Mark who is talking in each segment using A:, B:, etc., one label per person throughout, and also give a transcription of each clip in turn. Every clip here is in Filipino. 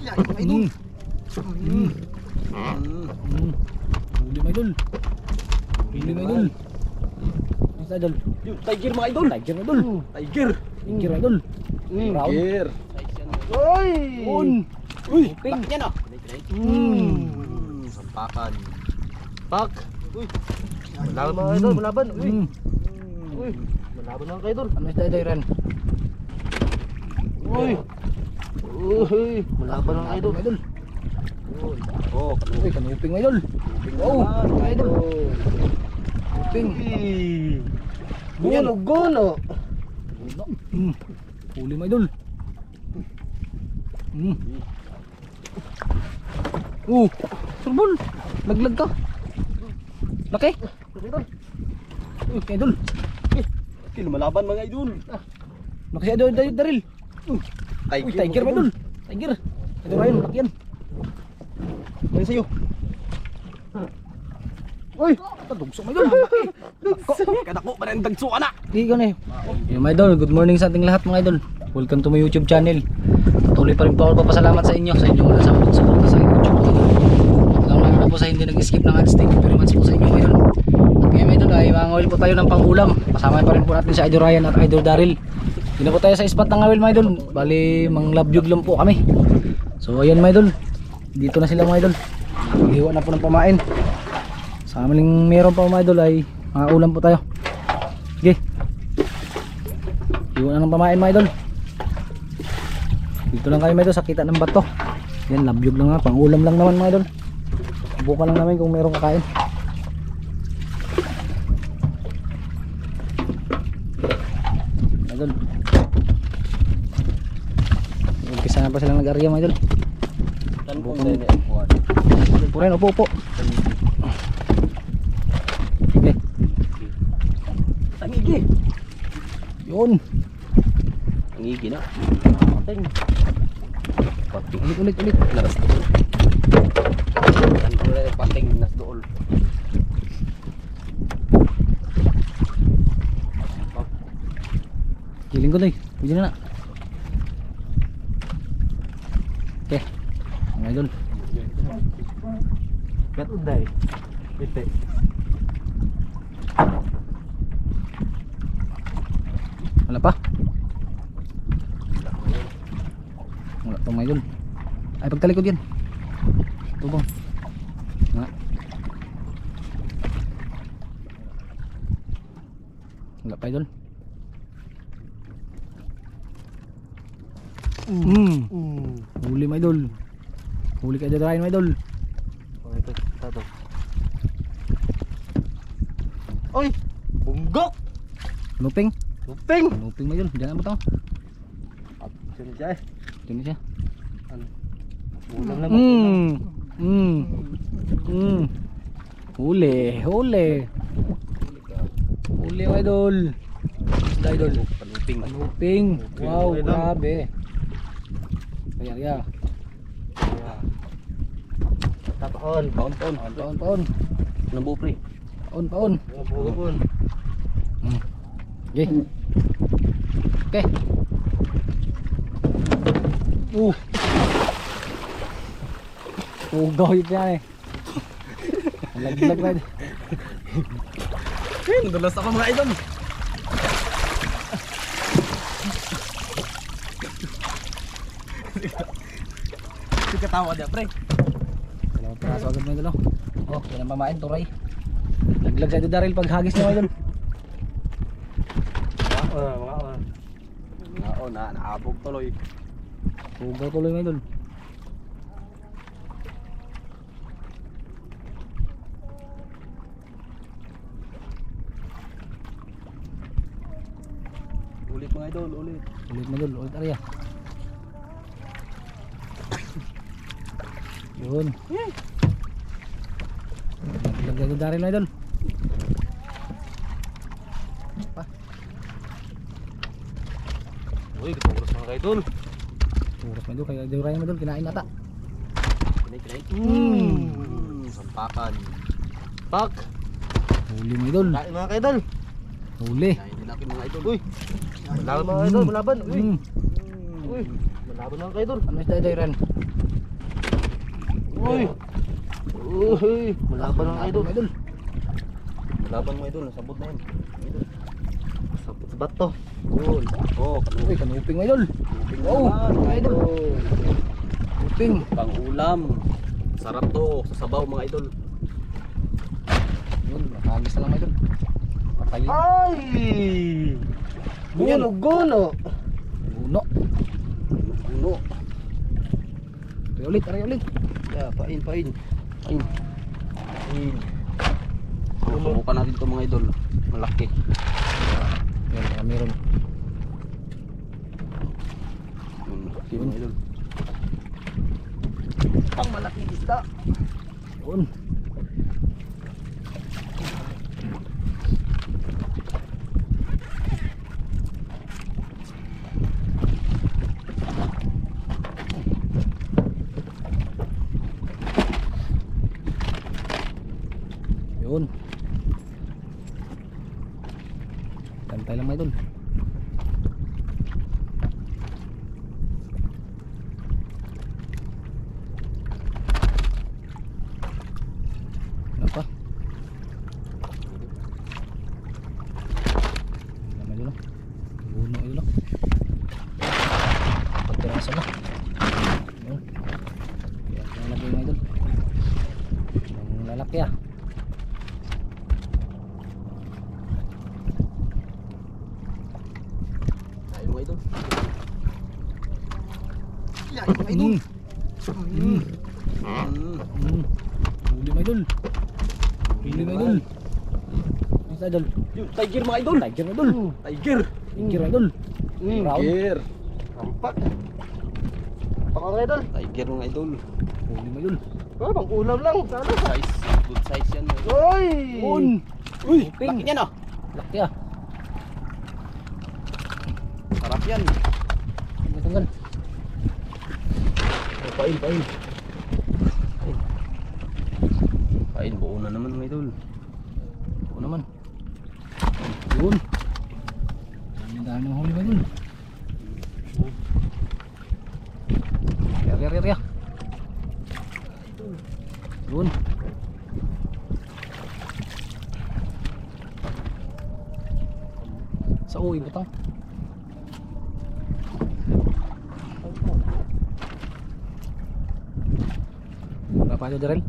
A: Yan, mga idol.
B: Mm.
A: Mm.
B: Mm. Huli mga idol. Huli mga idol. Ano sa idol?
A: Tiger mga idol.
B: Tiger mga idol.
A: Tiger.
B: Tiger idol.
A: Mm. Tiger. Uy!
B: On.
A: Uy!
B: Ping.
A: Bak yan ah.
B: Mm.
A: Mm. Sampakan. Pak. Uy. Malaban mga idol, malaban. Uy.
B: Mm.
A: Uy. Malaban mga idol.
B: Ano idol Ren?
A: Uy. Uy. Malaban mga idol.
B: Idol.
A: Oh,
B: Uy, kanuping mga idol. Oh, idol. Kanuping.
A: Gono, gono.
B: Mm. Huli mga idol. Mm. Uh, surbol. Laglag ka. Laki. Uy, idol.
A: Okay, lumalaban mga idol.
B: Si idol idol Daryl. Uy, tiger mga idol. Tiger. Idol Ryan, laki yan.
A: Ano sa'yo?
B: Uy, tadugso mga idol. Laki.
A: Kadako pa rin dagso.
B: Di ko na eh. Yung mga idol, good morning sa ating lahat mga idol. Welcome to my YouTube channel. Patuloy pa rin po ako papasalamat sa inyo sa inyong wala sa mga suporta sa YouTube mga. Lalo na po sa hindi nag-skip ng ads. Thank you very much po sa inyo mga idol. At ngayon mga idol ay mangawil po tayo ng pangulam. Kasama pa rin po natin si Idol Ryan at Idol Daryl. Hindi po tayo sa spot ng awil mga idol. Bali, mang labyog lang po kami. So ayan mga idol. Dito na sila mga idol. Hiwa na po ng pamain. Sa amin meron pa mga idol ay mga ulam po tayo. Sige. Iwan na ng pamain mga idol. Dito lang kayo mga idol sa kita ng bato. Yan, labyog lang nga. Pang ulam lang naman mga idol. Buka lang namin kung merong kakain. Mga Idol. Na pa silang nag-area mga idol. Bukong-
A: eh.
B: Upo upo, upo. Okay.
A: Tangigi.
B: Yun.
A: Tangigi na. Pating. Pating.
B: Ulit, ulit, ulit.
A: Laras. Tanpong na pating nas dool.
B: Giling ko na eh. Pwede na na. Okay. Mga idol.
A: Uday. Pite.
B: Wala pa? Wala pa mga idol. Ay, pagtalikod yan. Tubong. Nga. Wala pa idol. Mm.
A: Mm.
B: Huli mga idol. Huli ka idol Ryan mga idol.
A: Oh, ito. Tato. Oy! Bunggok!
B: Luping.
A: Luping!
B: Luping mga idol. Diyan mo to.
A: Sino siya eh?
B: Diyan siya.
A: Ano? Ulam na ba?
B: Mm. Mm. Mm. Huli, huli. Huli mga idol. Isda idol.
A: Panuping.
B: Luping. Wow, grabe. Kaya ya.
A: Tapaon. Paon, paon.
B: Paon, paon.
A: Anong bupre?
B: Paon, paon.
A: Paon.
B: Okay. Okay. Uh. Ugaw yun yan eh. Laglag na.
A: Nadulas ako mga idol. Hindi katawa niya, pre.
B: Dalawang piraso agad mga idol. oh. Oh, yan ang pamain, turay. Laglag sa ito Daryl pag hagis niya mga idol.
A: Mga mga Mga o, na, naabog tuloy.
B: Ugaw tuloy idol.
A: Ulit mga idol, ulit.
B: Ulit mga idol, ulit area. Yun. Laglag sa ito Daryl mga idol.
A: Uy, katuros mga idol.
B: Oras mga idol, kaya idol Ryan mga idol, kinain nata.
A: Kinay, kinay.
B: Mm.
A: Sampakan. Pak!
B: Huli mga idol.
A: Kain mga idol.
B: Huli.
A: Kain din natin mga idol. Uy! Malaban mga idol, malaban. Uy!
B: Mm.
A: Uy! Malaban mga idol.
B: Ano isda idol Ren?
A: Uy! Uy! Malaban mga idol. Malaban mo idol, nasabot na yan. Sabot sa bato. Uy! Oh,
B: Uy, kanuping idol.
A: kanuping
B: Oh,
A: naman,
B: idol. Kanuping.
A: Pang ulam. Sarap to sa sabaw mga idol.
B: Yun, nakagis na lang idol. Patayin.
A: Ay! Guno, guno.
B: Uno.
A: Guno.
B: Aray ulit, aray ulit.
A: Yeah, pain, pain. Pain. Pain. Subukan natin to mga idol. Malaki.
B: Yan, kami ron.
A: Yun, malaki mga idol.
B: Pang malaking isda. Yun. Tantay lang may dun. Apa? Nama dulu. Bunuh dulu. Pagkirasan na. Yun. Yan ang mga idol. Ang lalaki ah.
A: Ayun idol. Yeah, mga
B: Mm. Mm.
A: Mm.
B: Mm. Huli mga idol. Huli mga idol. Isa idol.
A: Yun, Tiger mga idol.
B: Tiger mga idol.
A: Tiger.
B: Tiger mga idol.
A: Tiger. Rampak. Rampak mga idol. Tiger mga idol.
B: Huli mga idol.
A: Oh, pang ulam lang. Sana size. Good size yan. Uy!
B: Un.
A: Uy! Laki niyan ah.
B: Laki ah.
A: Sarap yan.
B: Tanggal tanggal.
A: Oh, pain, pain. Pain. Pain, buo na naman mga idol.
B: Yun. Dami dami ng huli mga idol. Riya riya riya riya. Yun. Sa uwi butang. Berapa aja Darren?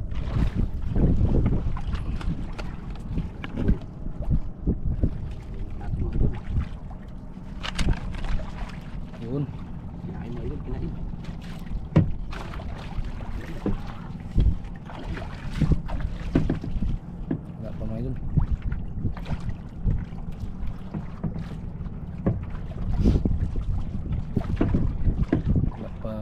B: Yun.
A: Kinain mga idol, kinain.
B: Wala pa mga idol. Wala pa.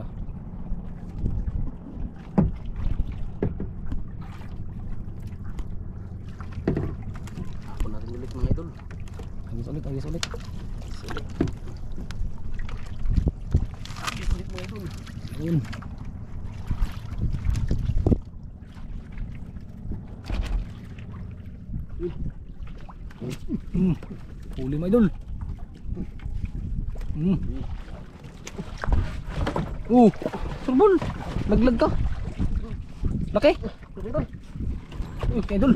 A: Ako natin ulit mga idol.
B: Agis ulit, agis ulit.
A: Agis ulit mga idol.
B: Yun. Hmm. Huli mga idol. Hmm. Oh, surbol. Laglag ka. Laki. Uh, kay idol.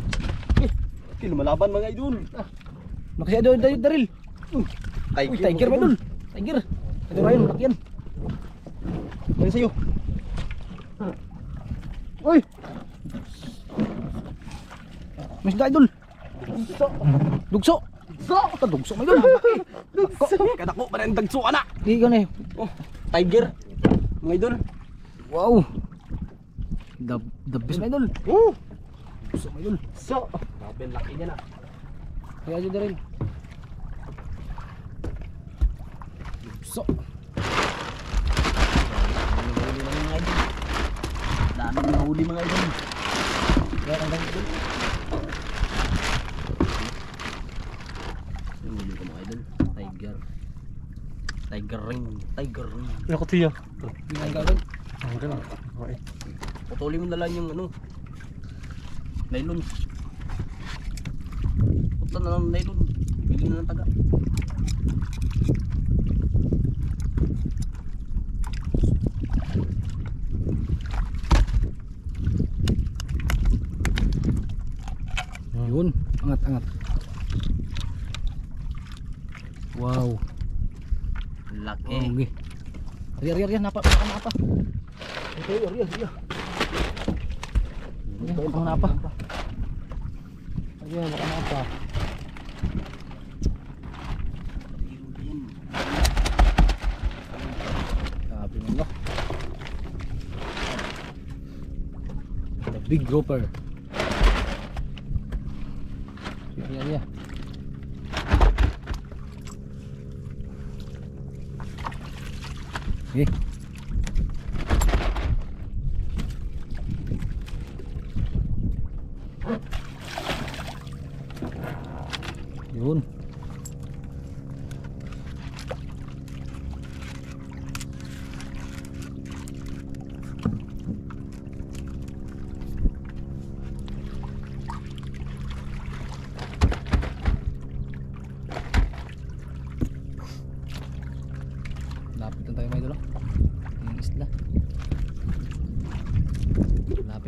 A: Okay, lumalaban mga idol.
B: Laki si idol Daril. Daril. Uy, tiger ba idol? Tiger. Ito Ryan, malaki yan.
A: Ano sa'yo?
B: Uy! Mas da idol.
A: Dugso.
B: Dugso. Dugso. Ito dugso mga idol.
A: Dugso. Kadako pa rin dagso ana.
B: Di ka na eh.
A: Oh, tiger. Mga idol.
B: Wow. The, the best mga idol.
A: Oh,
B: Dugso mga idol.
A: so. Grabe, ang laki niya na.
B: Kaya dyan Daril. Dugso.
A: Huli na mga idol. Dami mga huli mga idol. tiger. Tiger ring tiger ring.
B: Ano ko
C: ang ganun okay.
A: Putuli mo na lang yung ano nylon. Putla na lang nylon. Bili na ng taga.
B: Yun. Angat angat. Ari, ari, ari, napa, napa, napa.
A: Ito, ari, ari.
B: Ari, baka napa. Ari, baka napa. Sabi mo no. The big grouper. Ari, ari, 给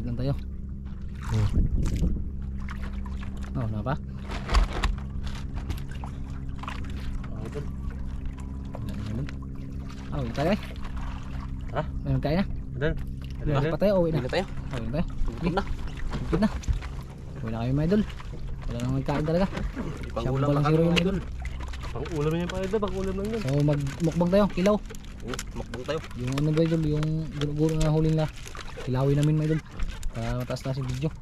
B: lang tayo. Oh, oh pa? Wala naman. Ah, uwi tayo eh.
A: Ha?
B: May magkain na.
A: Doon.
B: Uwi pa tayo, uwi na.
A: Dito tayo.
B: Ah, Uwi na tayo.
A: Gutom na.
B: Upit na. Uwi na kayo mga idol. Wala nang magkain talaga.
A: Ipang-ulam
B: Siyam
A: na
B: pa lang
A: kami
B: zero
A: mga
B: yung
A: idol.
C: Pang-ulam niya pa ito, pang-ulam lang yun.
B: So magmukbang tayo, kilaw.
A: Oo, Makbang tayo.
B: Yung ano ba idol, yung guro na huli na kilawin namin mga idol. Para mataas na si video.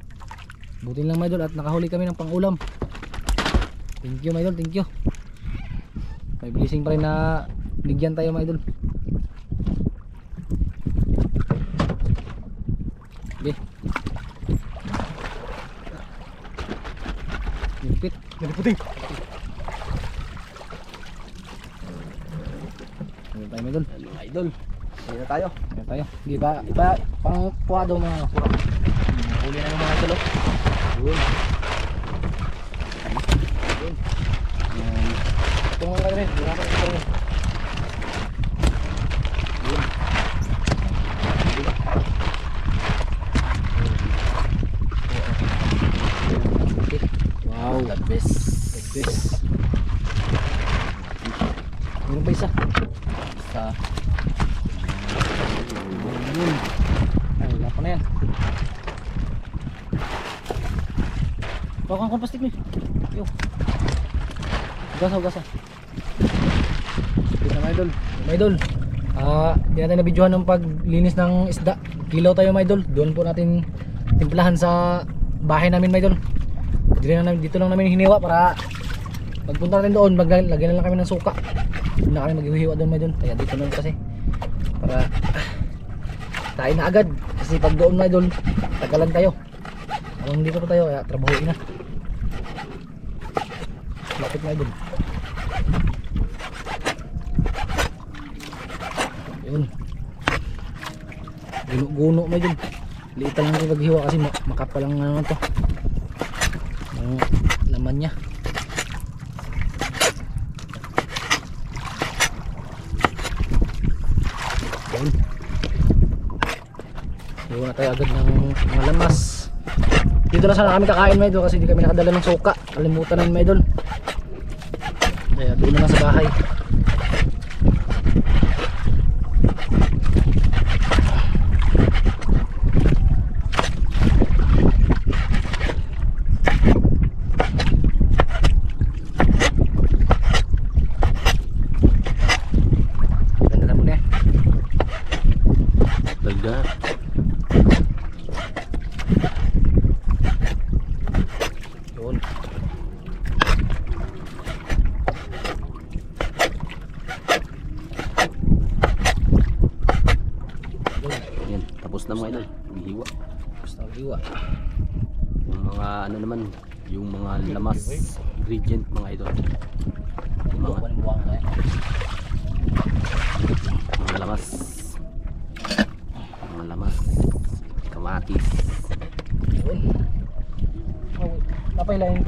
B: Buti lang mga idol at nakahuli kami ng pangulam. Thank you mga idol, thank you. May blessing pa rin na bigyan tayo mga idol. Okay. Lipit.
C: Yan puting.
B: Ano tayo idol?
A: Ano mga idol. Na tayo.
B: Ayan tayo. Di ba, iba pang puwado mga kurang. Huli na yung mga tulo. Yun. Yun. Di natin ito rin. Yun. Okay. Wow.
A: The best.
B: Like this. Meron pa isa.
A: Sa
B: Yun. Ay, wala pa na yan. Bawang kang plastic ni. Yo. Gasa, gasa. Kita mga idol. Mga idol. Ah, di natin nabidyohan ng paglinis ng isda. Kilaw tayo mga idol. Doon po natin timplahan sa bahay namin mga idol. Dito, namin- dito lang namin hiniwa para pagpunta natin doon, maglagyan lagyan na lang kami ng suka. Hindi na kami maghihiwa doon mga idol. Kaya dito lang kasi para tayo na agad kasi pag doon na idol tagalan tayo habang dito pa tayo kaya trabahuin na lapit na idol yun guno-guno mo idol liit lang yung paghiwa kasi ma- makapal lang naman to yung laman nya yun Iwan na tayo agad ng mga lamas. Dito na sana kami kakain idol kasi hindi kami nakadala ng suka. Kalimutan namin. Kaya doon na lang sa bahay. Ganda na muna eh.
A: Talaga.
B: Yun.
A: Yan. Tapos na mga idol. Hihiwa.
B: Basta liwa.
A: Yung mga ano naman. Yung mga lamas. Ingredient mga idol. Yung mga,
B: buwang tayo.
A: mga lamas. Mga lamas. Kamatis.
B: Yun. Oh, napay lang yung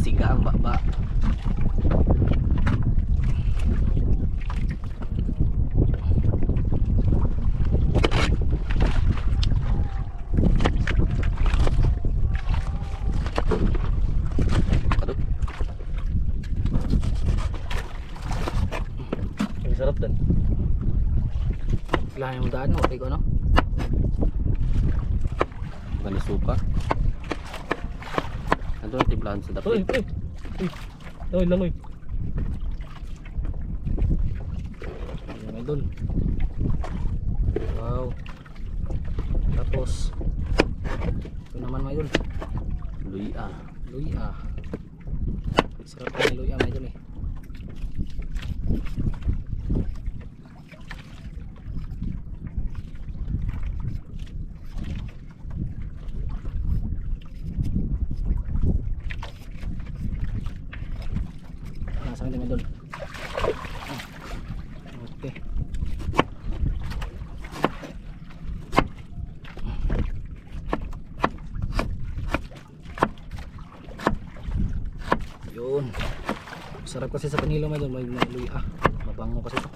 B: siga ang
A: baba. Ano?
C: Sarap dan
B: lahat yung daan mo, ko
A: no? Na timplahan sa dapit.
C: uy. Uy. Uy, lang uy.
B: Ayan mga idol. Wow. Tapos, ito naman idol.
A: Luya.
B: Luya. Sarap yung luya idol eh. Nasa akin mga idol. Okay. Yun. Sarap kasi sa panilo mga idol, may may luya. Mabango kasi ito.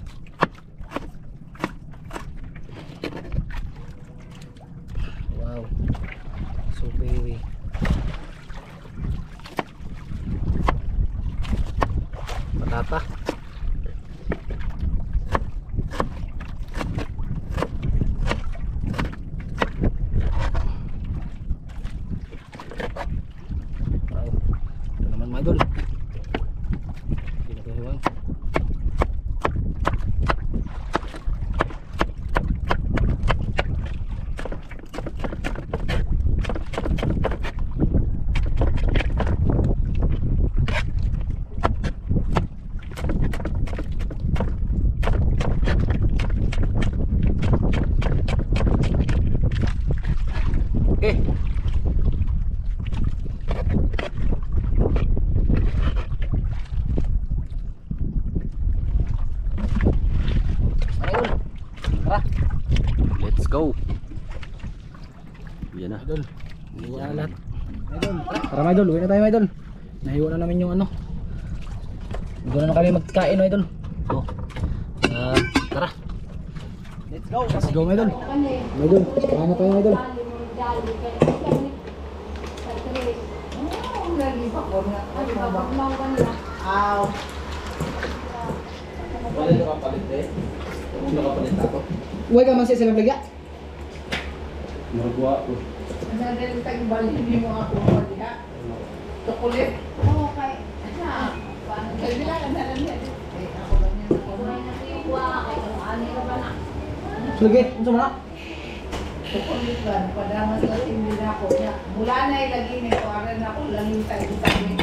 B: Wow. So very. Patata. Wow. Ito naman mga idol. Pinakahiwang. Okay. Mga idol. Tara.
A: Let's go. Yan na.
B: Idol. Iwan na lahat. Idol. Tara mga idol. Uwi na tayo idol. Nahiwa na namin yung ano. Doon na kami magkain idol. So. ah, tara.
A: Let's go.
B: Let's go idol. Idol. Samahan na tayo idol.
A: Wala na kapalit eh. Wala kapalit ako.
B: Uwi ka man siya silang lagya.
A: Maragwa ko.
D: Nandiyan balhin mo ako diha. Chocolate. Oo, kay. Ano? Paano? Kaya lang na lang yan. Eh, ako lang yan.
B: Sige. Unsa man na?
D: Chocolate lang. Padamas lang hindi na ako. niya. Mula na ilagay na ito. Aran ako lang yung tayo sa amin.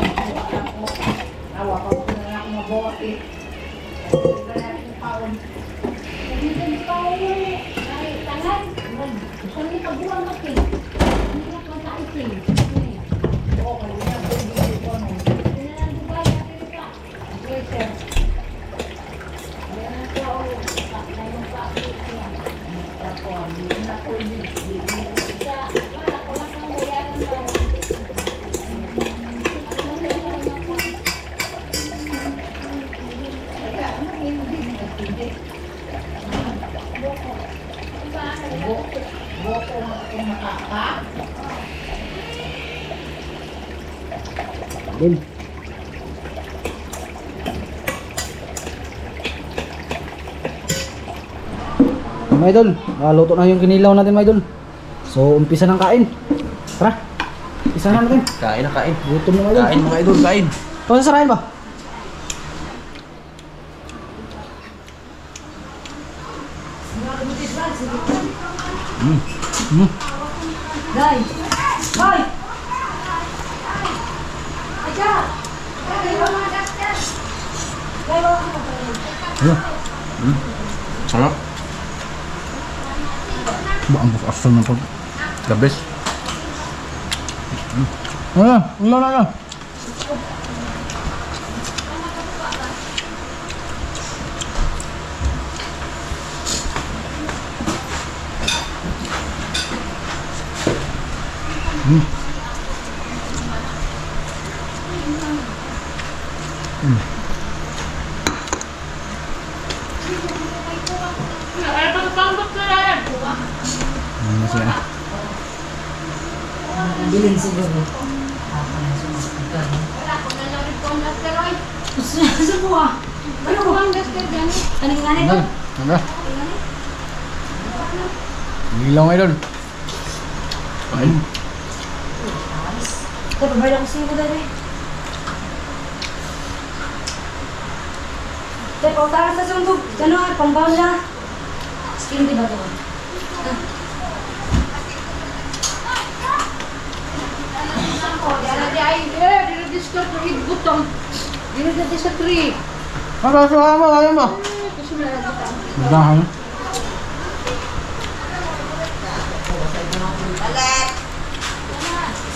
D: Awa ako. Awa pa ko na ako mabuti. Kaya na yung paon. Oo, Oh, my
B: God. Mga idol, luto na yung kinilaw natin mga idol. So, umpisa ng kain. Tara. Isa na natin.
A: Kain na kain.
B: Gutom na mga idol.
A: Kain mga idol, kain.
B: Kung sasarayan ba?
D: Dai! Hoy!
A: Sarap.
B: Ba, ang asal na po.
A: The best.
B: Ano? Na? Ano siya?
D: Bilin siguro. Subuha.
E: Ano ko ang best friend yan? Ano nga
F: Idol, ano? Gilaw idol. Ayun.
E: Ito, pabayla ko sa'yo dali. Ito, pautara sa sundog. Ano pambawal na. Skin di ba ito?
B: Para sa mo, ayaw mo.
F: Magdahan.